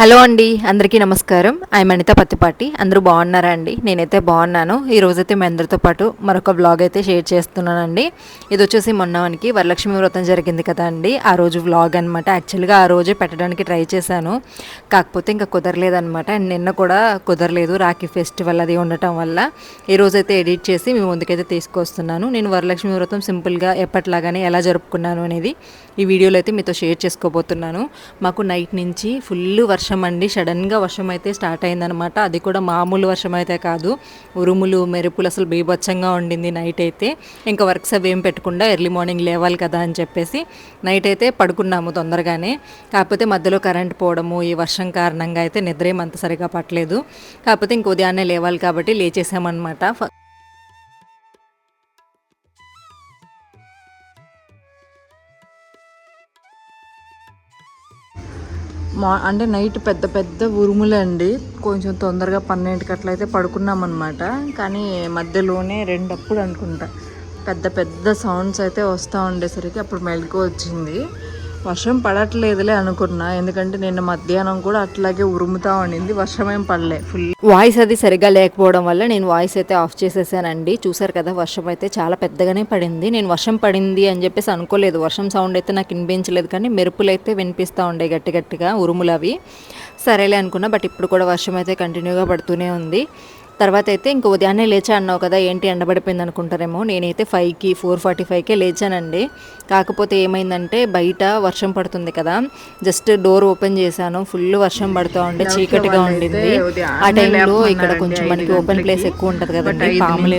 Hello అండి అందరికీ నమస్కారం. ఐ అనిత పత్తిపాటి. అందరూ బాగున్నారా అండి? నేనైతే బాగున్నాను. ఈ రోజైతే మీ అందరితో పాటు మరొక వ్లాగ్ అయితే షేర్ చేస్తున్నానండి. ఇది వచ్చేసి మొన్న మనకి వరలక్ష్మి వ్రతం జరిగింది కదా అండి. ఆ రోజు వ్లాగ్ అనమాట యాక్చువల్గా ఆ రోజే పెట్టడానికి ట్రై చేశాను. కాకపోతే ఇంకా కుదరలేదనమాట అండ్ నిన్న కూడా కుదరలేదు. రాఖీ ఫెస్టివల్ అది ఉండటం వల్ల. ఈ రోజైతే ఎడిట్ చేసి మీ ముందుకైతే తీసుకొస్తున్నాను. నేను వరలక్ష్మి వ్రతం సింపుల్గా ఎప్పటిలాగానే ఎలా జరుపుకున్నాను అనేది ఈ వీడియోలో అయితే మీతో షేర్ చేసుకోబోతున్నాను. మాకు నైట్ నుంచి ఫుల్ వర్షం అండి. సడన్గా వర్షం అయితే స్టార్ట్ అయిందనమాట అది కూడా మామూలు వర్షం అయితే కాదు. ఉరుములు మెరుపులు అసలు బీభత్సంగా ఉండింది నైట్ అయితే. ఇంకా వర్క్స్ అవి ఏం పెట్టకుండా ఎర్లీ మార్నింగ్ లేవాలి కదా అని చెప్పేసి నైట్ అయితే పడుకున్నాము తొందరగానే. కాకపోతే మధ్యలో కరెంట్ పోవడము ఈ వర్షం కారణంగా అయితే నిద్ర ఏమంత సరిగా పట్టలేదు. కాకపోతే ఇంక ఉదయాన్నే లేవాలి కాబట్టి లేచేసామన్నమాట. మా అంటే నైట్ పెద్ద పెద్ద ఉరుములండి. కొంచెం తొందరగా పన్నెండుకి అట్లయితే పడుకున్నాం అనమాట కానీ మధ్యలోనే రెండప్పుడు అనుకుంటా. పెద్ద పెద్ద సౌండ్స్ అయితే వస్తూ ఉండేసరికి అప్పుడు మెలకు వచ్చింది. వర్షం పడట్లేదులే అనుకున్నా. ఎందుకంటే నిన్న మధ్యాహ్నం కూడా అట్లాగే ఉరుముతా ఉండింది. వర్షం ఏం పడలే. ఫుల్ వాయిస్ అది సరిగా లేకపోవడం వల్ల నేను వాయిస్ అయితే ఆఫ్ చేసేసానండి. చూసారు కదా వర్షం అయితే చాలా పెద్దగానే పడింది. నేను వర్షం పడింది అని చెప్పేసి అనుకోలేదు. వర్షం సౌండ్ అయితే నాకు వినిపించలేదు. కానీ మెరుపులు అయితే వినిపిస్తూ ఉండే గట్టి గట్టిగా ఉరుములు అవి. సరేలే అనుకున్నా బట్ ఇప్పుడు కూడా వర్షం అయితే కంటిన్యూగా పడుతూనే ఉంది. తర్వాత అయితే ఇంక ఉదయాన్నే లేచా అన్నావు కదా ఏంటి ఎండబడిపోయింది అనుకుంటారేమో. నేనైతే ఫైవ్కి ఫోర్ ఫార్టీ ఫైవ్కే లేచానండి. కాకపోతే ఏమైందంటే బయట వర్షం పడుతుంది కదా జస్ట్ డోర్ ఓపెన్ చేశాను ఫుల్ వర్షం పడుతూ ఉండే చీకటిగా ఉండింది. ఆ టైంలో ఇక్కడ కొంచెం మనకి ఓపెన్ ప్లేస్ ఎక్కువ ఉంటది కదండి పాములు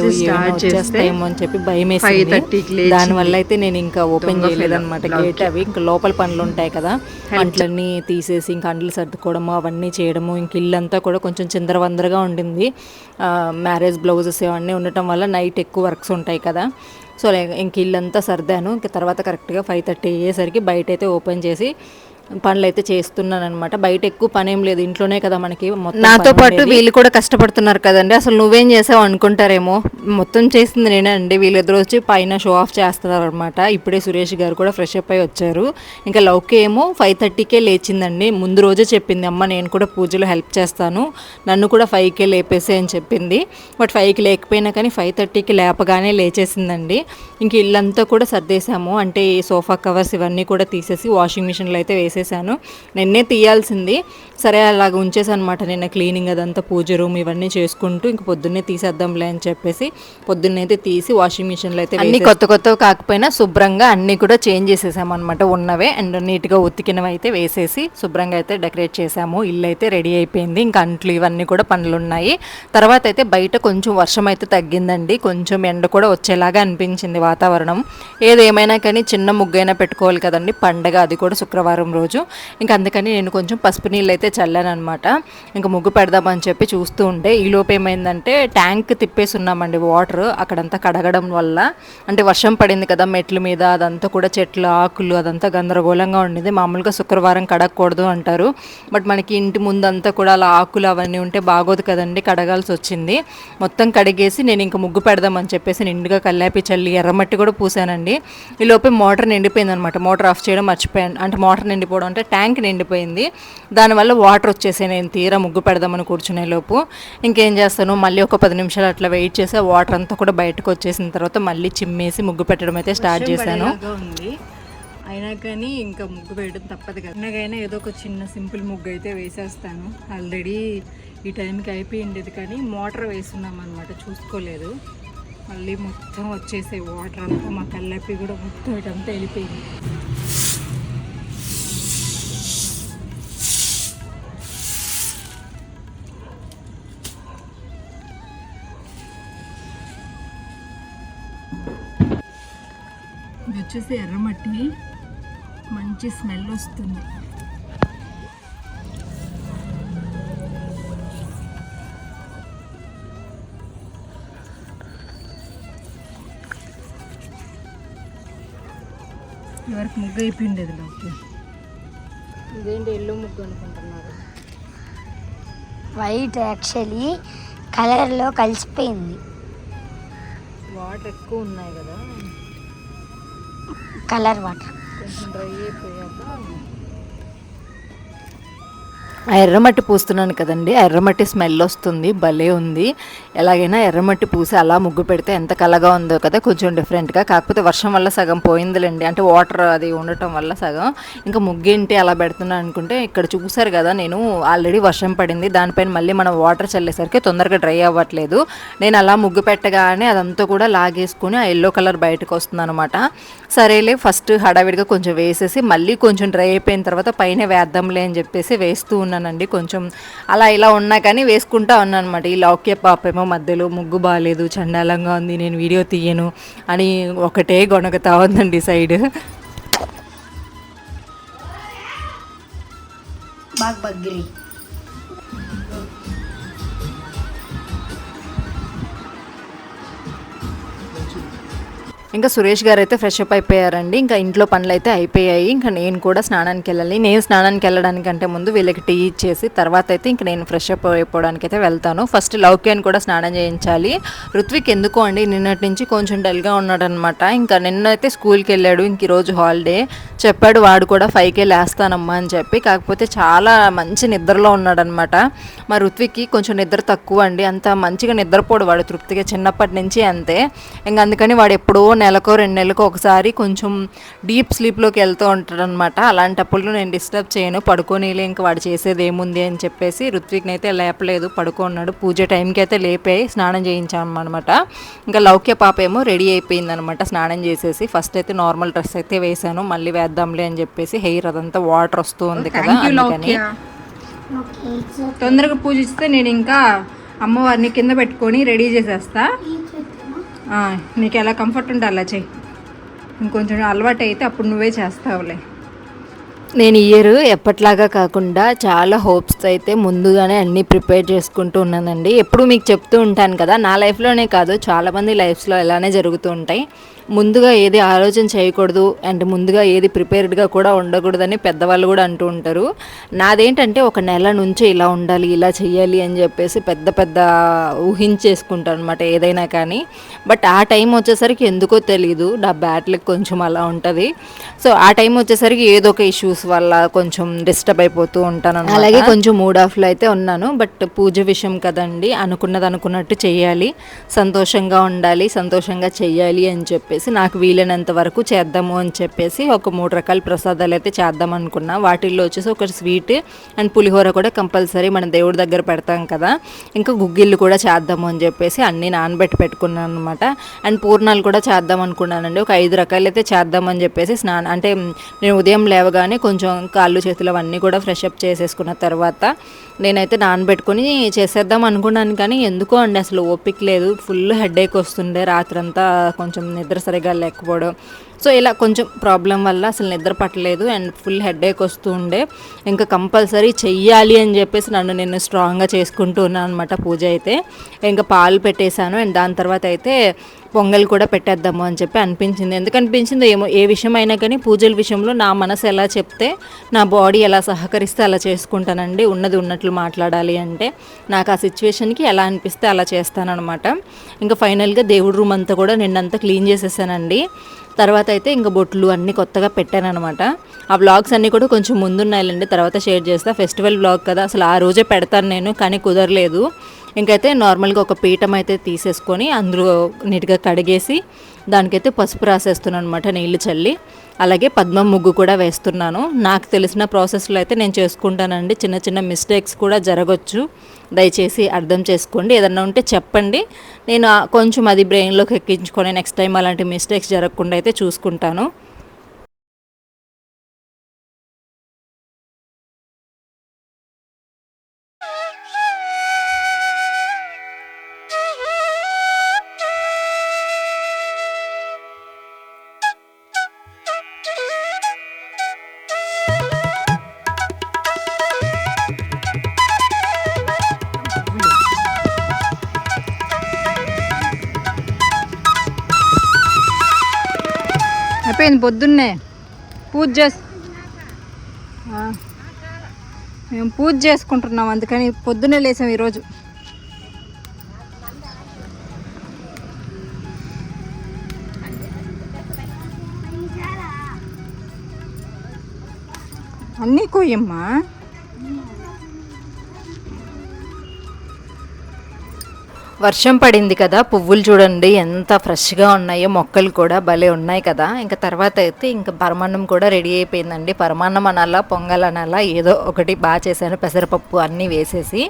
వచ్చేస్తాయేమో అని చెప్పి భయం వేసింది దానివల్ల అయితే నేను ఇంకా ఓపెన్ చేయలేదన్నమాట గేట్ అవి ఇంకా లోపల పనులు ఉంటాయి కదా అంట్లన్నీ తీసేసి ఇంకా అంట్లు సర్దుకోవడము అవన్నీ చేయడము ఇంక ఇల్లంతా కూడా కొంచెం చిందరవందరగా ఉండింది. మ్యారేజ్ బ్లౌజెస్ ఇవన్నీ ఉండటం వల్ల నైట్ ఎక్కువ వర్క్స్ ఉంటాయి కదా. సో ఇంక ఇల్లంతా సర్దాను. ఇంక తర్వాత కరెక్ట్గా ఫైవ్ థర్టీ అయ్యేసరికి బయట అయితే ఓపెన్ చేసి పనులు అయితే చేస్తున్నాను అనమాట బయట ఎక్కువ పని ఏం లేదు. ఇంట్లోనే కదా మనకి మొత్తం నాతో పాటు వీళ్ళు కూడా కష్టపడుతున్నారు కదండి. అసలు నువ్వేం చేసావు అనుకుంటారేమో. మొత్తం చేసింది నేనే అండి. వీళ్ళిద్దరు వచ్చి పైన షో ఆఫ్ చేస్తున్నారు అనమాట ఇప్పుడే సురేష్ గారు కూడా ఫ్రెష్ అప్ అయి వచ్చారు. ఇంకా లౌకి ఏమో ఫైవ్ థర్టీకే లేచిందండి. ముందు రోజే చెప్పింది అమ్మ నేను కూడా పూజలో హెల్ప్ చేస్తాను. నన్ను కూడా ఫైవ్కే లేపేసే అని చెప్పింది. బట్ ఫైవ్కి లేకపోయినా కానీ ఫైవ్ థర్టీకి లేపగానే లేచేసిందండి. ఇంక ఇల్లంతా కూడా సర్దేశాము. అంటే ఈ సోఫా కవర్స్ ఇవన్నీ కూడా తీసేసి వాషింగ్ మిషన్లో అయితే వేసేసాను నిన్నే తీయాల్సింది. సరే అలాగ ఉంచేసాను అనమాట నిన్న క్లీనింగ్ అదంతా పూజ రూమ్ ఇవన్నీ చేసుకుంటూ ఇంక పొద్దున్నే తీసేద్దాంలే అని చెప్పేసి పొద్దున్నైతే తీసి వాషింగ్ మిషన్లో అయితే అన్ని కొత్త కొత్తవి కాకపోయినా శుభ్రంగా అన్నీ కూడా చేంజ్ చేసేసాము అనమాట ఉన్నవే. అండ్ నీట్గా ఉతికినవి అయితే వేసేసి శుభ్రంగా అయితే డెకరేట్ చేసాము. ఇల్లు అయితే రెడీ అయిపోయింది. ఇంకా అంట్లు ఇవన్నీ కూడా పనులు ఉన్నాయి తర్వాత అయితే బయట కొంచెం వర్షం అయితే తగ్గిందండి. కొంచెం ఎండ కూడా వచ్చేలాగా అనిపించింది వాతావరణం. ఏదేమైనా కానీ చిన్న ముగ్గైనా పెట్టుకోవాలి కదండి. పండగ అది కూడా శుక్రవారం రోజు ఇంకా అందుకని నేను కొంచెం పసుపు నీళ్ళు అయితే చల్లాను అనమాట ఇంకా ముగ్గు పెడదామని చెప్పి చూస్తూ ఉంటే ఈ లోపు ఏమైందంటే ట్యాంక్ తిప్పేసి ఉన్నామండి వాటర్ అక్కడంతా కడగడం వల్ల. అంటే వర్షం పడింది కదా మెట్ల మీద అదంతా కూడా చెట్లు ఆకులు అదంతా గందరగోళంగా ఉండేది. మామూలుగా శుక్రవారం కడగకూడదు అంటారు. బట్ మనకి ఇంటి ముందంతా కూడా అలా ఆకులు అవన్నీ ఉంటే బాగోదు కదండి కడగాల్సి వచ్చింది. మొత్తం కడిగేసి నేను ఇంకా ముగ్గు పెడదామని చెప్పేసి నిండుగా కల్లాపి చల్లి ఎర్రమట్టి కూడా పూసానండి. ఈ లోపే మోటార్ నిండిపోయింది అనమాట మోటార్ ఆఫ్ చేయడం మర్చిపోయాను. అంటే మోటార్ నిండిపోవడం అంటే ట్యాంక్ నిండిపోయింది. దానివల్ల వాటర్ వచ్చేసి నేను తీరా ముగ్గు పెడదామని కూర్చునే లోపు ఇంకేం చేస్తాను? మళ్ళీ ఒక పది నిమిషాలు అట్లా వెయిట్ చేసి వాటర్ అంతా కూడా బయటకు వచ్చేసిన తర్వాత మళ్ళీ చిమ్మేసి ముగ్గు పెట్టడం అయితే స్టార్ట్ చేశాను. అయినా కానీ ఇంకా ముగ్గు వేయడం తప్పదు కదా. అయినా ఏదో ఒక చిన్న సింపుల్ ముగ్గు అయితే వేసేస్తాను. ఆల్రెడీ ఈ టైంకి అయిపోయిండేది కానీ మోటార్ వేస్తున్నాం అనమాట చూసుకోలేదు. మళ్ళీ మొత్తం వచ్చేసే వాటర్ అంతా మా కల్లప్పి కూడా మొత్తం ఇటంతా వెళ్ళిపోయింది. వచ్చేసి ఎర్రమట్టి మంచి స్మెల్ వస్తుంది. ఎవరికి ముగ్గు అయిపోయిండేది లోకి ఇదేంటి ఎల్లో ముగ్గు అనుకుంటున్నారు? వైట్ యాక్చువల్లీ కలర్లో కలిసిపోయింది. వాటర్ ఎక్కువ ఉన్నాయి కదా. Colour water. కొంచెం డ్రై అయిపోయాక ఆ ఎర్రమట్టి పూస్తున్నాను కదండి. ఆ ఎర్రమట్టి స్మెల్ వస్తుంది భలే ఉంది. ఎలాగైనా ఎర్రమట్టి పూసి అలా ముగ్గు పెడితే ఎంత కలగా ఉందో కదా కొంచెం డిఫరెంట్గా కాకపోతే వర్షం వల్ల సగం పోయిందిలేండి. అంటే వాటర్ అది ఉండటం వల్ల సగం. ఇంకా ముగ్గేంటి అలా పెడుతున్నాను అనుకుంటే ఇక్కడ చూసారు కదా నేను ఆల్రెడీ వర్షం పడింది. దానిపైన మళ్ళీ మనం వాటర్ చల్లేసరికి తొందరగా డ్రై అవ్వట్లేదు. నేను అలా ముగ్గు పెట్టగానే అదంతా కూడా లాగేసుకుని ఆ ఎల్లో కలర్ బయటకు వస్తుంది అనమాట సరేలే ఫస్ట్ హడావిడిగా కొంచెం వేసేసి మళ్ళీ కొంచెం డ్రై అయిపోయిన తర్వాత పైన వేద్దాంలే అని చెప్పేసి వేస్తూ ఉన్నానండి. కొంచెం అలా ఇలా ఉన్నా కానీ వేసుకుంటా ఉన్నాను అనమాట ఈ లౌక్య పాప ఏమో మధ్యలో ముగ్గు బాగాలేదు చండాలంగా ఉంది నేను వీడియో తీయను అని ఒకటే గొనగతా ఉందండి సైడ్. బాగ్ బగ్గిరి. ఇంకా సురేష్ గారు అయితే ఫ్రెష్ అప్ అయిపోయారండి. ఇంకా ఇంట్లో పనులు అయితే అయిపోయాయి. ఇంకా నేను కూడా స్నానానికి వెళ్ళాలి. నేను స్నానానికి వెళ్ళడానికంటే ముందు వీళ్ళకి టీ ఇచ్చేసి తర్వాత అయితే ఇంకా నేను ఫ్రెష్ అప్ అయిపోవడానికి అయితే వెళ్తాను. ఫస్ట్ లౌక్యాన్ని కూడా స్నానం చేయించాలి. ఋత్విక్ ఎందుకో అండి నిన్నటి నుంచి కొంచెం డల్గా ఉన్నాడనమాట ఇంకా నిన్నైతే స్కూల్కి వెళ్ళాడు. ఇంక ఈరోజు హాలిడే చెప్పాడు వాడు కూడా ఫైవ్కే లేస్తానమ్మా అని చెప్పి. కాకపోతే చాలా మంచి నిద్రలో ఉన్నాడనమాట మా ఋత్విక్కి కొంచెం నిద్ర తక్కువ అండి. అంత మంచిగా నిద్రపోడు వాడు తృప్తిగా చిన్నప్పటి నుంచి అంతే. ఇంకా అందుకని వాడు ఎప్పుడో నెలకో రెండు నెలలకు ఒకసారి కొంచెం డీప్ స్లీప్లోకి వెళ్తూ ఉంటాడు అనమాట అలాంటప్పుడు నేను డిస్టర్బ్ చేయను. పడుకోనిలే ఇంకా వాడు చేసేది ఏముంది అని చెప్పేసి ఋత్విక్ని అయితే లేపలేదు పడుకున్నాడు పూజ టైంకి అయితే లేపేయి స్నానం చేయించాము అనమాట ఇంకా లౌక్య పాప ఏమో రెడీ అయిపోయింది అనమాట స్నానం చేసేసి ఫస్ట్ అయితే నార్మల్ డ్రెస్ అయితే వేసాను మళ్ళీ వేద్దాంలే అని చెప్పేసి హెయిర్ అదంతా వాటర్ వస్తూ ఉంది కదా అందుకని. తొందరగా పూజిస్తే నేను ఇంకా అమ్మవారిని కింద పెట్టుకొని రెడీ చేసేస్తా. నీకు ఎలా కంఫర్ట్ ఉంటే అలా చెయ్యి? ఇంకొంచెం అలవాటు అయితే అప్పుడు నువ్వే చేస్తావులే. నేను ఇయర్ ఎప్పట్లాగా కాకుండా చాలా హోప్స్ అయితే ముందుగానే అన్నీ ప్రిపేర్ చేసుకుంటూ ఉన్నానండి. ఎప్పుడు మీకు చెప్తూ ఉంటాను కదా నా లైఫ్లోనే కాదు చాలామంది లైఫ్స్లో ఇలానే జరుగుతూ ఉంటాయి. ముందుగా ఏది ఆలోచన చేయకూడదు అండ్ ముందుగా ఏది ప్రిపేర్డ్గా కూడా ఉండకూడదని పెద్దవాళ్ళు కూడా అంటూ ఉంటారు. నాదేంటంటే ఒక నెల నుంచి ఇలా ఉండాలి ఇలా చేయాలి అని చెప్పేసి పెద్ద పెద్ద ఊహించేసుకుంటాను అనమాట ఏదైనా కానీ. బట్ ఆ టైం వచ్చేసరికి ఎందుకో తెలియదు నా బ్యాట్లకి కొంచెం అలా ఉంటుంది. సో ఆ టైం వచ్చేసరికి ఏదో ఒక ఇష్యూస్ వల్ల కొంచెం డిస్టర్బ్ అయిపోతూ ఉంటాను అలాగే కొంచెం మూడ్ ఆఫ్లో అయితే ఉన్నాను. బట్ పూజ విషయం కదండి అనుకున్నది అనుకున్నట్టు చేయాలి సంతోషంగా ఉండాలి సంతోషంగా చేయాలి అని చెప్పి చెప్పేసి నాకు వీలైనంత వరకు చేద్దాము అని చెప్పేసి ఒక మూడు రకాల ప్రసాదాలు అయితే చేద్దాం అనుకున్నా. వాటిల్లో వచ్చేసి ఒక స్వీట్ అండ్ పులిహోర కూడా కంపల్సరీ మన దేవుడి దగ్గర పెడతాం కదా. ఇంకా గుగ్గిళ్ళు కూడా చేద్దాము అని చెప్పేసి అన్నీ నానబెట్టి పెట్టుకున్నాను అనమాట అండ్ పూర్ణాలు కూడా చేద్దాం అనుకున్నానండి. ఒక ఐదు రకాలు అయితే చేద్దామని చెప్పేసి స్నానం అంటే నేను ఉదయం లేవగానే కొంచెం కాళ్ళు చేతులు అవన్నీ కూడా ఫ్రెష్ అప్ చేసేసుకున్న తర్వాత నేనైతే నానబెట్టుకొని చేసేద్దాం అనుకున్నాను కానీ ఎందుకో అండి అసలు ఓపిక లేదు. ఫుల్ హెడేక్ వస్తుండే రాత్రంతా కొంచెం నిద్ర సరిగా లేకపోవడం. సో ఇలా కొంచెం ప్రాబ్లం వల్ల అసలు నిద్ర పట్టలేదు అండ్ ఫుల్ హెడేక్ వస్తూ ఉండే ఇంకా కంపల్సరీ చెయ్యాలి అని చెప్పేసి నన్ను నేను స్ట్రాంగ్గా చేసుకుంటూ ఉన్నాను అనమాట పూజ అయితే. ఇంకా పాలు పెట్టేశాను అండ్ దాని తర్వాత అయితే పొంగల్ కూడా పెట్టేద్దాము అని చెప్పి అనిపించింది. ఎందుకు అనిపించిందో ఏమో ఏ విషయం అయినా కానీ పూజల విషయంలో నా మనసు ఎలా చెప్తే నా బాడీ ఎలా సహకరిస్తే అలా చేసుకుంటానండి. ఉన్నది ఉన్నట్లు మాట్లాడాలి అంటే నాకు ఆ సిచ్యువేషన్కి ఎలా అనిపిస్తే అలా చేస్తానమాట ఇంకా ఫైనల్గా దేవుడి రూమ్ అంతా కూడా నిన్నంతా క్లీన్ చేసేసానండి. తర్వాత అయితే ఇంకా బొట్లు అన్నీ కొత్తగా పెట్టానమాట ఆ వ్లాగ్స్ అన్నీ కూడా కొంచెం ముందున్నాయిలండి. తర్వాత షేర్ చేస్తా. ఫెస్టివల్ వ్లాగ్ కదా అసలు ఆ రోజే పెడతాను నేను కానీ కుదరలేదు. ఇంకైతే నార్మల్గా ఒక పీఠం అయితే తీసేసుకొని అందులో నీట్గా కడిగేసి దానికైతే పసుపు రాసేస్తున్నాను అనమాట నీళ్ళు చల్లి. అలాగే పద్మం ముగ్గు కూడా వేస్తున్నాను. నాకు తెలిసిన ప్రాసెస్లో అయితే నేను చేసుకుంటానండి. చిన్న చిన్న మిస్టేక్స్ కూడా జరగచ్చు. దయచేసి అర్థం చేసుకోండి. ఏదన్నా ఉంటే చెప్పండి. నేను కొంచెం అది బ్రెయిన్లోకి ఎక్కించుకొని నెక్స్ట్ టైం అలాంటి మిస్టేక్స్ జరగకుండా అయితే చూసుకుంటాను. అయిపోయింది పొద్దున్నే. పూజ చేసి మేము పూజ చేసుకుంటున్నాం అందుకని పొద్దున్నే లేసాం ఈరోజు. అన్నీ కొయ్యమ్మా వర్షం పడింది కదా పువ్వులు చూడండి ఎంత ఫ్రెష్గా ఉన్నాయో మొక్కలు కూడా భలే ఉన్నాయి కదా. ఇంకా తర్వాత అయితే ఇంకా పరమాన్నం కూడా రెడీ అయిపోయిందండి. పరమాన్నం అనాలా పొంగల్ అనాలా ఏదో ఒకటి బాగా చేశాను పెసరపప్పు అన్నీ వేసేసి.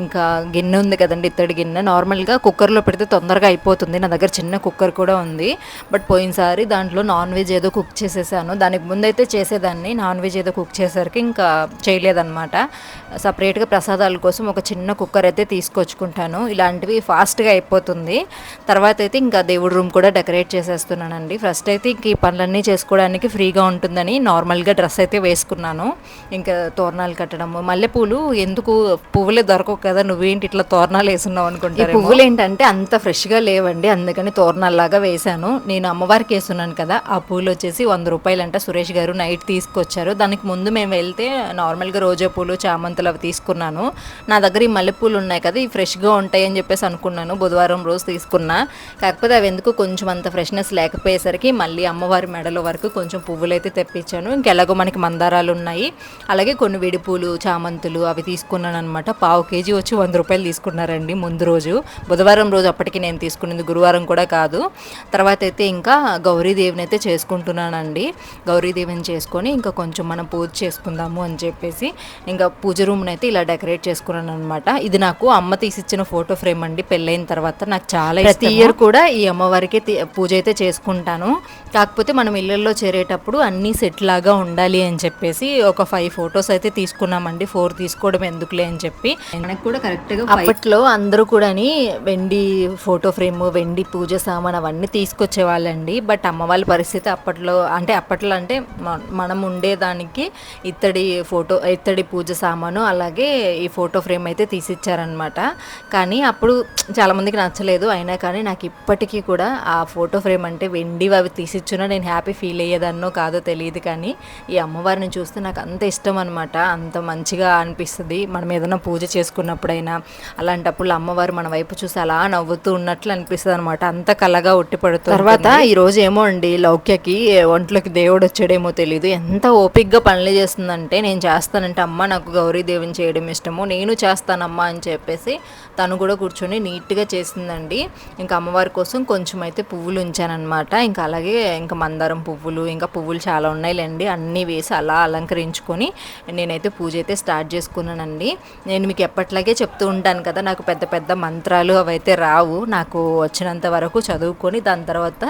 ఇంకా గిన్నె ఉంది కదండి ఇత్తడి గిన్నె. నార్మల్గా కుక్కర్లో పెడితే తొందరగా అయిపోతుంది. నా దగ్గర చిన్న కుక్కర్ కూడా ఉంది. బట్ పోయినసారి దాంట్లో నాన్ వెజ్ ఏదో కుక్ చేసేసాను. దానికి ముందైతే చేసేదాన్ని. నాన్ వెజ్ ఏదో కుక్ చేసరికి ఇంకా చేయలేదన్నమాట. సపరేట్గా ప్రసాదాల కోసం ఒక చిన్న కుక్కర్ అయితే తీసుకొచ్చుకుంటాను. ఇలాంటివి ఫాస్ట్గా అయిపోతుంది. తర్వాత అయితే ఇంకా దేవుడి రూమ్ కూడా డెకరేట్ చేసేస్తున్నానండి. ఫస్ట్ అయితే ఇంక ఈ పనులన్నీ చేసుకోవడానికి ఫ్రీగా ఉంటుందని నార్మల్గా డ్రెస్ అయితే వేసుకున్నాను. ఇంకా తోరణాలు కట్టడము మల్లెపూలు ఎందుకు పువ్వులే దొరకవు కదా నువ్వేంటి ఇట్లా తోరణాలు వేసున్నావు అనుకుంటారు పువ్వులు ఏంటంటే అంత ఫ్రెష్గా లేవండి అందుకని తోరణాల్లాగా వేశాను. నేను అమ్మవారికి వేస్తున్నాను కదా ఆ పూలు వచ్చేసి వంద రూపాయలు అంట సురేష్ గారు నైట్ తీసుకొచ్చారు. దానికి ముందు మేము వెళ్తే నార్మల్గా రోజా పూలు చామంతులు అవి తీసుకున్నాను. నా దగ్గర ఈ మల్లెపూలు ఉన్నాయి కదా ఇవి ఫ్రెష్గా ఉంటాయి అని చెప్పేసి తీసుకున్నాను బుధవారం రోజు తీసుకున్నా. కాకపోతే అవి ఎందుకు కొంచెం అంత ఫ్రెష్నెస్ లేకపోయేసరికి మళ్ళీ అమ్మవారి మెడలో వరకు కొంచెం పువ్వులు అయితే తెప్పించాను ఇంకెలాగో మనకి మందారాలు ఉన్నాయి. అలాగే కొన్ని విడిపూలు చామంతులు అవి తీసుకున్నాను అనమాట పావు కేజీ వచ్చి వంద రూపాయలు తీసుకున్నారండి ముందు రోజు. బుధవారం రోజు అప్పటికి నేను తీసుకున్నది గురువారం కూడా కాదు. తర్వాత అయితే ఇంకా గౌరీదేవిని అయితే చేసుకుంటున్నానండి. గౌరీదేవిని చేసుకొని ఇంకా కొంచెం మనం పూజ చేసుకుందాము అని చెప్పేసి ఇంకా పూజ రూమ్ని అయితే ఇలా డెకరేట్ చేసుకున్నాను అనమాట ఇది నాకు అమ్మ తీసిచ్చిన ఫోటో ఫ్రేమ్ అండి పెళ్ళైన తర్వాత నాకు చాలా ప్రతి ఇయర్ కూడా ఈ అమ్మవారికి పూజ అయితే చేసుకుంటాను. కాకపోతే మనం ఇళ్ళల్లో చేరేటప్పుడు అన్నీ సెట్ లాగా ఉండాలి అని చెప్పేసి ఒక ఫైవ్ ఫొటోస్ అయితే తీసుకున్నామండి. ఫోర్ తీసుకోవడం ఎందుకులే అని చెప్పి. మనకు కూడా కరెక్ట్గా అప్పట్లో అందరూ కూడాని వెండి ఫోటో ఫ్రేమ్ వెండి పూజ సామాన్ అవన్నీ తీసుకొచ్చే వాళ్ళండి బట్ అమ్మ వాళ్ళ పరిస్థితి అప్పట్లో అంటే అప్పట్లో అంటే మనం ఉండేదానికి ఇత్తడి ఫోటో ఇత్తడి పూజ సామాను అలాగే ఈ ఫోటో ఫ్రేమ్ అయితే తీసిచ్చారనమాట కానీ అప్పుడు చాలామందికి నచ్చలేదు. అయినా కానీ నాకు ఇప్పటికీ కూడా ఆ ఫోటో ఫ్రేమ్ అంటే వెండివి అవి తీసిచ్చున్నా నేను హ్యాపీ ఫీల్ అయ్యేదాన్నో కాదో తెలియదు కానీ ఈ అమ్మవారిని చూస్తే నాకు అంత ఇష్టం అనమాట అంత మంచిగా అనిపిస్తుంది. మనం ఏదైనా పూజ చేసుకున్నప్పుడైనా అలాంటప్పుడు అమ్మవారు మన వైపు చూసి అలా నవ్వుతూ ఉన్నట్లు అనిపిస్తుంది అనమాట అంత కలగా ఉట్టిపడుతుంది తర్వాత ఈ రోజు ఏమో అండి లౌక్యకి ఒంట్లోకి దేవుడు వచ్చాడేమో తెలియదు ఎంత ఓపిక్గా పనులు చేస్తుందంటే నేను చేస్తానంటే అమ్మ నాకు గౌరీదేవిని చేయడం ఇష్టము నేను చేస్తానమ్మా అని చెప్పేసి తను కూడా కూర్చొని నీట్గా చేసిందండి. ఇంకా అమ్మవారి కోసం కొంచెం అయితే పువ్వులు ఉంచానమాట ఇంకా అలాగే ఇంకా మందారం పువ్వులు ఇంకా పువ్వులు చాలా ఉన్నాయిలేండి. అన్నీ వేసి అలా అలంకరించుకొని నేనైతే పూజ అయితే స్టార్ట్ చేసుకున్నానండి. నేను మీకు ఎప్పట్లాగే చెప్తూ ఉంటాను కదా నాకు పెద్ద పెద్ద మంత్రాలు అవైతే రావు. నాకు వచ్చినంత వరకు చదువుకొని దాని తర్వాత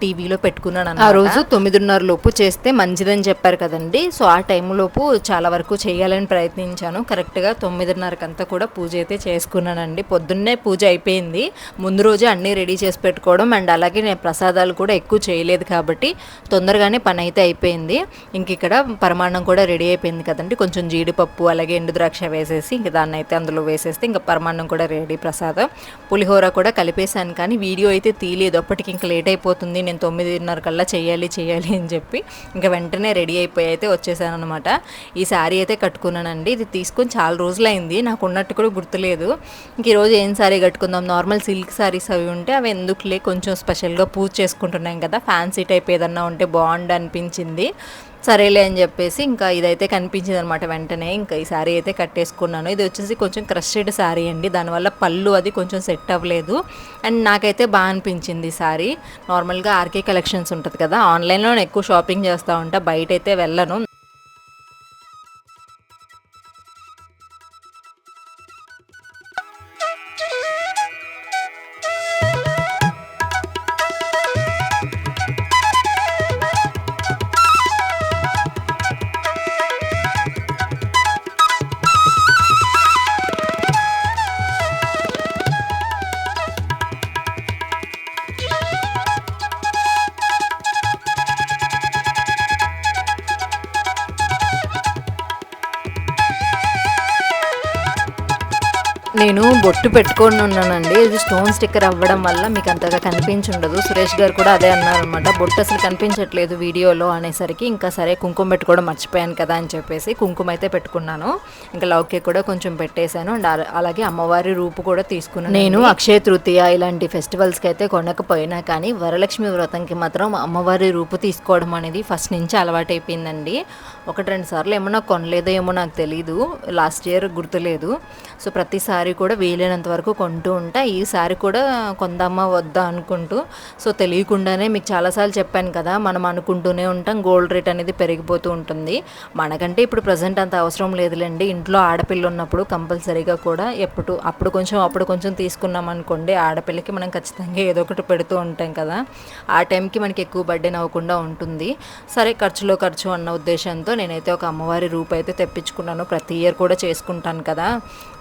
టీవీలో పెట్టుకున్నాను ఆ రోజు తొమ్మిదిన్నర లోపు చేస్తే మంచిదని చెప్పారు కదండి. సో ఆ టైంలోపు చాలా వరకు చేయాలని ప్రయత్నించాను. కరెక్ట్గా తొమ్మిదిన్నరకంతా కూడా పూజ అయితే చేసుకున్నానండి. పొద్దున్నే పూజ అయిపోయింది. ముందు రోజు అన్నీ రెడీ చేసి పెట్టుకోవడం అండ్ అలాగే నేను ప్రసాదాలు కూడా ఎక్కువ చేయలేదు కాబట్టి తొందరగానే పని అయితే అయిపోయింది. ఇంక ఇక్కడ పరమాన్నం కూడా రెడీ అయిపోయింది కదండి. కొంచెం జీడిపప్పు అలాగే ఎండు ద్రాక్ష వేసేసి ఇంక దాన్ని అయితే అందులో వేసేస్తే ఇంకా పరమాన్నం కూడా రెడీ ప్రసాదం. పులిహోర కూడా కలిపేశాను కానీ వీడియో అయితే తీయలేదు. అప్పటికి ఇంకా లేట్ అయిపోతుంది. నేను తొమ్మిదిన్నర కల్లా చేయాలి చేయాలి అని చెప్పి ఇంకా వెంటనే రెడీ అయిపోయి అయితే వచ్చేసాను అనమాట ఈ శారీ అయితే కట్టుకున్నానండి. ఇది తీసుకొని చాలా రోజులైంది. నాకు ఉన్నట్టు కూడా గుర్తులేదు. ఇంక ఈరోజు ఏం శారీ కట్టుకుందాం నార్మల్ సిల్క్ శారీస్ అవి ఉంటే అవి ఎందుకులే? కొంచెం స్పెషల్గా పూజ చేసుకుంటున్నాం కదా. ఫ్యాన్సీ టైప్ ఏదన్నా ఉంటే బాగుండు అనిపించింది. సరేలే అని చెప్పేసి ఇంకా ఇదైతే కనిపించింది అనమాట వెంటనే. ఇంకా ఈ శారీ అయితే కట్టేసుకున్నాను. ఇది వచ్చేసి కొంచెం క్రషెడ్ శారీ అండి. దానివల్ల పళ్ళు అది కొంచెం సెట్ అవ్వలేదు. అండ్ నాకైతే బాగా అనిపించింది ఈ శారీ నార్మల్గా ఆర్కే కలెక్షన్స్ ఉంటుంది కదా. ఆన్లైన్లో నేను ఎక్కువ షాపింగ్ చేస్తూ ఉంటా. బయట అయితే వెళ్ళను. నేను బొట్టు పెట్టుకొని ఉన్నానండి. ఇది స్టోన్ స్టిక్కర్ అవ్వడం వల్ల మీకు అంతగా కనిపించుండదు. సురేష్ గారు కూడా అదే అన్నారనమాట బొట్టు అసలు కనిపించట్లేదు వీడియోలో అనేసరికి ఇంకా సరే కుంకుమ పెట్టుకోవడం మర్చిపోయాను కదా అని చెప్పేసి కుంకుమ అయితే పెట్టుకున్నాను. ఇంకా లౌకే కూడా కొంచెం పెట్టేశాను. అండ్ అలాగే అమ్మవారి రూపు కూడా తీసుకున్నాను నేను అక్షయ తృతీయ ఇలాంటి ఫెస్టివల్స్కి అయితే కొనకపోయినా కానీ వరలక్ష్మి వ్రతంకి మాత్రం అమ్మవారి రూపు తీసుకోవడం అనేది ఫస్ట్ నుంచి అలవాటైపోయిందండి. ఒకటి రెండు సార్లు ఏమన్నా కొనలేదో ఏమో నాకు తెలీదు. లాస్ట్ ఇయర్ గుర్తులేదు. సో ప్రతిసారి ప్రతిసారి కూడా వీలైనంత వరకు కొంటూ ఉంటా. ఈసారి కూడా కొందామా వద్దా అనుకుంటూ. సో తెలియకుండానే మీకు చాలాసార్లు చెప్పాను కదా మనం అనుకుంటూనే ఉంటాం గోల్డ్ రేట్ అనేది పెరిగిపోతూ ఉంటుంది. మనకంటే ఇప్పుడు ప్రజెంట్ అంత అవసరం లేదులేండి. ఇంట్లో ఆడపిల్ల ఉన్నప్పుడు కంపల్సరీగా కూడా ఎప్పుడు అప్పుడు కొంచెం అప్పుడు కొంచెం తీసుకున్నాం అనుకోండి ఆడపిల్లకి మనం ఖచ్చితంగా ఏదో ఒకటి పెడుతూ ఉంటాం కదా. ఆ టైంకి మనకి ఎక్కువ బర్త్డే అవ్వకుండా ఉంటుంది. సరే ఖర్చులో ఖర్చు అన్న ఉద్దేశంతో నేనైతే ఒక అమ్మవారి రూపు అయితే తెప్పించుకున్నాను. ప్రతి ఇయర్ కూడా చేసుకుంటాను కదా.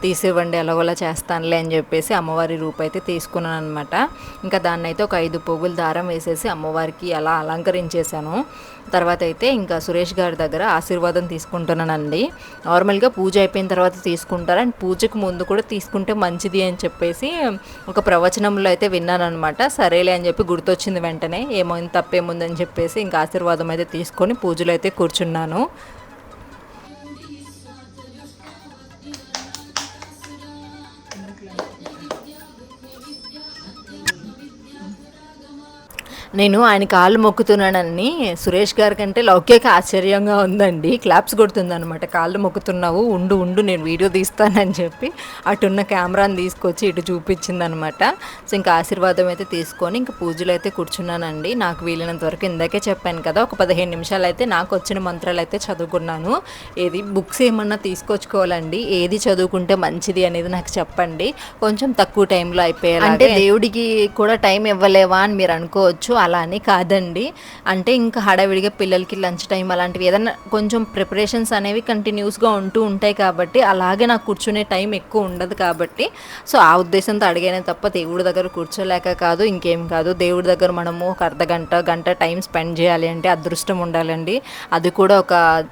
తీసివ్వండి ఎలాగోలా చేస్తానులే అని చెప్పేసి అమ్మవారి రూపు అయితే తీసుకున్నాను అనమాట ఇంకా దాన్ని అయితే ఒక ఐదు పువ్వులు దారం వేసేసి అమ్మవారికి అలా అలంకరించేశాను. తర్వాత అయితే ఇంకా సురేష్ గారి దగ్గర ఆశీర్వాదం తీసుకుంటున్నానండి. నార్మల్గా పూజ అయిపోయిన తర్వాత తీసుకుంటారు. అండ్ పూజకు ముందు కూడా తీసుకుంటే మంచిది అని చెప్పేసి ఒక ప్రవచనంలో అయితే విన్నాను అనమాట సరేలే అని చెప్పి గుర్తొచ్చింది వెంటనే. ఏమైంది తప్పేముందని చెప్పేసి ఇంకా ఆశీర్వాదం అయితే తీసుకొని పూజలు అయితే కూర్చున్నాను. నేను ఆయన కాళ్ళు మొక్కుతున్నానని సురేష్ గారి కంటే లౌక్యక ఆశ్చర్యంగా ఉందండి. క్లాప్స్ కొడుతుందనమాట కాళ్ళు మొక్కుతున్నావు ఉండు ఉండు నేను వీడియో తీస్తానని చెప్పి అటున్న కెమెరాని తీసుకొచ్చి ఇటు చూపించిందనమాట సో ఇంకా ఆశీర్వాదం అయితే తీసుకొని ఇంకా పూజలు అయితే కూర్చున్నానండి. నాకు వీలైనంత వరకు ఇందాకే చెప్పాను కదా ఒక పదిహేను నిమిషాలు అయితే నాకు వచ్చిన మంత్రాలు అయితే చదువుకున్నాను. ఏది బుక్స్ ఏమన్నా తీసుకొచ్చుకోవాలండి? ఏది చదువుకుంటే మంచిది అనేది నాకు చెప్పండి. కొంచెం తక్కువ టైంలో అయిపోయాలి అంటే దేవుడికి కూడా టైం ఇవ్వలేవా అని మీరు అనుకోవచ్చు. అలా అని కాదండి. అంటే ఇంకా హడావిడిగా పిల్లలకి లంచ్ టైం అలాంటివి ఏదైనా కొంచెం ప్రిపరేషన్స్ అనేవి కంటిన్యూస్గా ఉంటూ ఉంటాయి కాబట్టి అలాగే నాకు కూర్చునే టైం ఎక్కువ ఉండదు కాబట్టి. సో ఆ ఉద్దేశంతో అడిగానే తప్ప దేవుడి దగ్గర కూర్చోలేక కాదు ఇంకేం కాదు. దేవుడి దగ్గర మనము ఒక అర్ధ గంట గంట టైం స్పెండ్ చేయాలి అంటే అదృష్టం ఉండాలండి. అది కూడా ఒక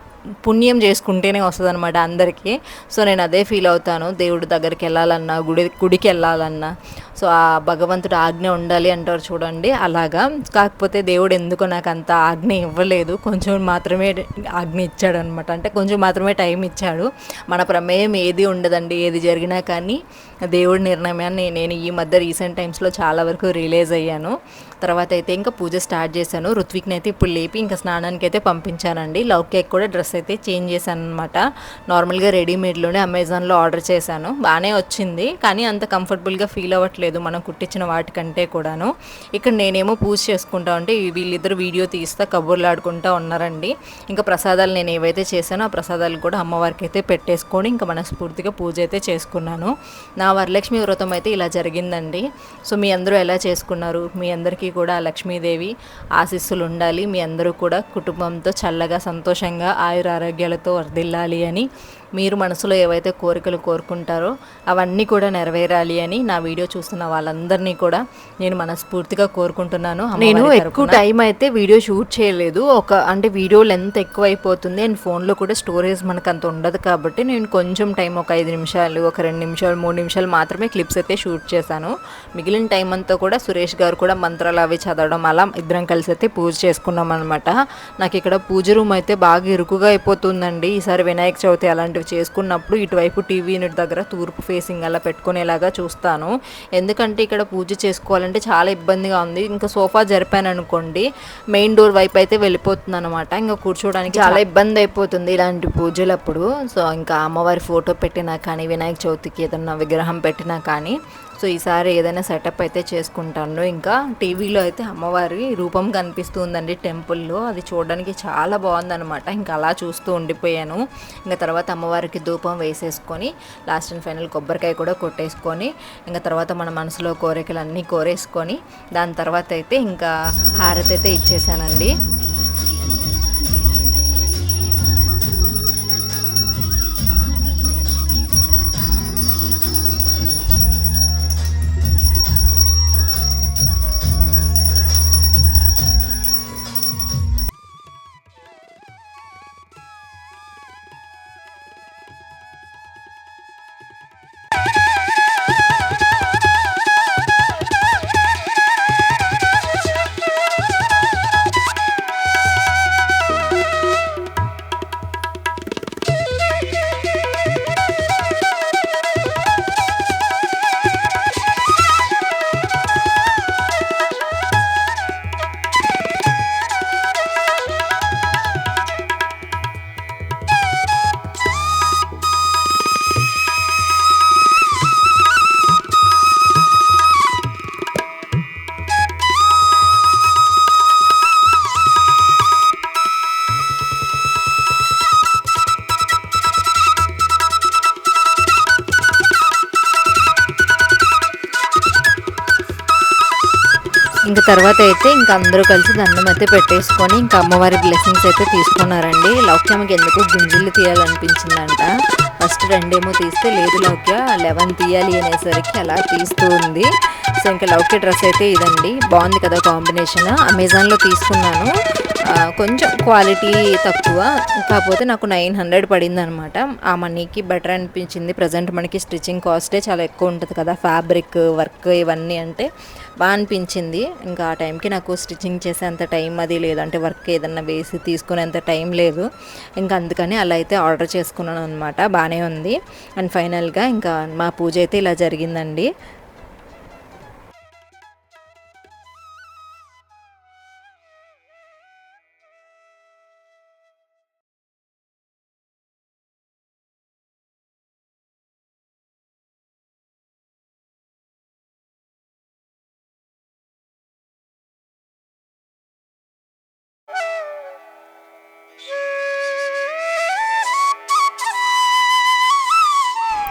పుణ్యం చేసుకుంటేనే వస్తుంది అనమాట అందరికీ. సో నేను అదే ఫీల్ అవుతాను. దేవుడి దగ్గరికి వెళ్ళాలన్నా గుడి గుడికి వెళ్ళాలన్నా. సో ఆ భగవంతుడు ఆజ్ఞ ఉండాలి అంటారు చూడండి అలాగా. కాకపోతే దేవుడు ఎందుకో నాకు అంత ఆజ్ఞ ఇవ్వలేదు. కొంచెం మాత్రమే ఆజ్ఞ ఇచ్చాడు అనమాట అంటే కొంచెం మాత్రమే టైం ఇచ్చాడు. మన ప్రమేయం ఏది ఉండదండి ఏది జరిగినా కానీ దేవుడి నిర్ణయాన్ని నేను ఈ మధ్య రీసెంట్ టైమ్స్లో చాలా వరకు రిలీజ్ అయ్యాను. తర్వాత అయితే ఇంకా పూజ స్టార్ట్ చేశాను. ఋత్విక్ని అయితే ఇప్పుడు లేపి ఇంకా స్నానానికి అయితే పంపించానండి. లవ్ కేక్ కూడా డ్రెస్ అయితే చేంజ్ చేశాను అనమాట నార్మల్గా రెడీమేడ్లోనే అమెజాన్లో ఆర్డర్ చేశాను. బాగానే వచ్చింది. కానీ అంత కంఫర్టబుల్గా ఫీల్ అవ్వట్లేదు. మనం కుట్టించిన వాటికంటే కూడాను. ఇక్కడ నేనేమో పూజ చేసుకుంటా ఉంటే వీళ్ళిద్దరు వీడియో తీస్తా కబుర్లు ఆడుకుంటా ఉన్నారండి. ఇంకా ప్రసాదాలు నేను ఏవైతే చేశానో ఆ ప్రసాదాలు కూడా అమ్మవారికి అయితే పెట్టేసుకొని ఇంకా మనస్ఫూర్తిగా పూజ అయితే చేసుకున్నాను. నా వరలక్ష్మి వ్రతం అయితే ఇలా జరిగిందండి. సో మీ అందరూ ఎలా చేసుకున్నారు? మీ అందరికీ కూడా ఆ లక్ష్మీదేవి ఆశీస్సులు ఉండాలి మీ అందరూ కూడా కుటుంబంతో చల్లగా సంతోషంగా ఆయుర ఆరోగ్యాలతో వర్దిల్లాలి అని మీరు మనసులో ఏవైతే కోరికలు కోరుకుంటారో అవన్నీ కూడా నెరవేరాలి అని నా వీడియో చూస్తున్న వాళ్ళందరినీ కూడా నేను మనస్ఫూర్తిగా కోరుకుంటున్నాను నేను ఎక్కువ టైం అయితే వీడియో షూట్ చేయలేదు. ఒక అంటే వీడియో లెంత్ ఎక్కువ అయిపోతుంది అండ్ ఫోన్లో కూడా స్టోరేజ్ మనకు అంత ఉండదు కాబట్టి నేను కొంచెం టైం ఒక ఐదు నిమిషాలు ఒక రెండు నిమిషాలు మూడు నిమిషాలు మాత్రమే క్లిప్స్ అయితే షూట్ చేశాను. మిగిలిన టైం అంతా కూడా సురేష్ గారు కూడా మంత్రాలు అవి చదవడం అలా ఇద్దరం కలిసి అయితే పూజ చేసుకున్నాం అనమాట నాకు ఇక్కడ పూజ రూమ్ అయితే బాగా ఇరుకుగా అయిపోతుందండి. ఈసారి వినాయక చవితి అలాంటివి చేసుకున్నప్పుడు ఇటువైపు టీవీ యూనిట్ దగ్గర తూర్పు ఫేసింగ్ అలా పెట్టుకునేలాగా చూస్తాను. ఎందుకంటే ఇక్కడ పూజ చేసుకోవాలంటే చాలా ఇబ్బందిగా ఉంది. ఇంకా సోఫా జరిపాను అనుకోండి మెయిన్ డోర్ వైపు అయితే వెళ్ళిపోతుంది అనమాట ఇంకా కూర్చోవడానికి చాలా ఇబ్బంది అయిపోతుంది ఇలాంటి పూజలప్పుడు. సో ఇంకా అమ్మవారి ఫోటో పెట్టినా కానీ వినాయక చవితికి ఏదన్నా విగ్రహం పెట్టినా కానీ సో ఈసారి ఏదైనా సెటప్ అయితే చేసుకుంటాను. ఇంకా టీవీలో అయితే అమ్మవారి రూపం కనిపిస్తుందండి టెంపుల్లో. అది చూడడానికి చాలా బాగుందనమాట ఇంకా అలా చూస్తూ ఉండిపోయాను. ఇంకా తర్వాత అమ్మవారికి ధూపం వేసేసుకొని లాస్ట్ అండ్ ఫైనల్ కొబ్బరికాయ కూడా కొట్టేసుకొని ఇంకా తర్వాత మన మనసులో కోరికలు అన్నీ కోరేసుకొని దాని తర్వాత అయితే ఇంకా హారతి అయితే ఇచ్చేసానండి. తర్వాత అయితే ఇంకా అందరూ కలిసి దండం అయితే పెట్టేసుకొని ఇంకా అమ్మవారి బ్లెస్సింగ్స్ అయితే తీసుకున్నారండి. లౌక్యమ్మకి ఎందుకు గుంజిళ్ళు తీయాలనిపించిందంట. ఫస్ట్ రెండేమో తీస్తే లేదు లౌక్య లెవెన్ తీయాలి అనేసరికి అలా తీస్తూ ఉంది. సో ఇంకా లౌక్య డ్రెస్ అయితే ఇదండి. బాగుంది కదా కాంబినేషన్. అమెజాన్లో తీసుకున్నాను. కొంచెం క్వాలిటీ తక్కువ. కాకపోతే నాకు నైన్ హండ్రెడ్ పడింది అనమాట ఆ మనీకి బెటర్ అనిపించింది. ప్రజెంట్ మనకి స్టిచ్చింగ్ కాస్టే చాలా ఎక్కువ ఉంటుంది కదా. ఫ్యాబ్రిక్ వర్క్ ఇవన్నీ అంటే బాగా అనిపించింది. ఇంకా ఆ టైంకి నాకు స్టిచ్చింగ్ చేసేంత టైం అది లేదు. అంటే వర్క్ ఏదన్నా వేసి తీసుకునేంత టైం లేదు. ఇంకా అందుకని అలా అయితే ఆర్డర్ చేసుకున్నాను అనమాట బాగానే ఉంది. అండ్ ఫైనల్గా ఇంకా మా పూజ అయితే ఇలా జరిగిందండి.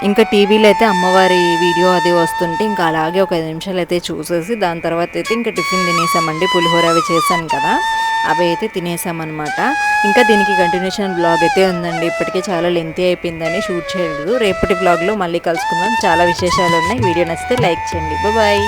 ఇంకా టీవీలో అయితే అమ్మవారి వీడియో అది వస్తుంటే ఇంకా అలాగే ఒక ఐదు నిమిషాలు అయితే చూసేసి దాని తర్వాత అయితే ఇంకా టిఫిన్ తినేసామండి. పులిహోర అవి చేశాను కదా అవి అయితే తినేసామన్నమాట. ఇంకా దీనికి కంటిన్యూషన్ బ్లాగ్ అయితే ఉందండి. ఇప్పటికే చాలా లెంతీ అయిపోయిందని షూట్ చేయలేదు. రేపటి బ్లాగ్లో మళ్ళీ కలుసుకుందాం. చాలా విశేషాలు ఉన్నాయి. వీడియో నచ్చితే లైక్ చేయండి. బాయ్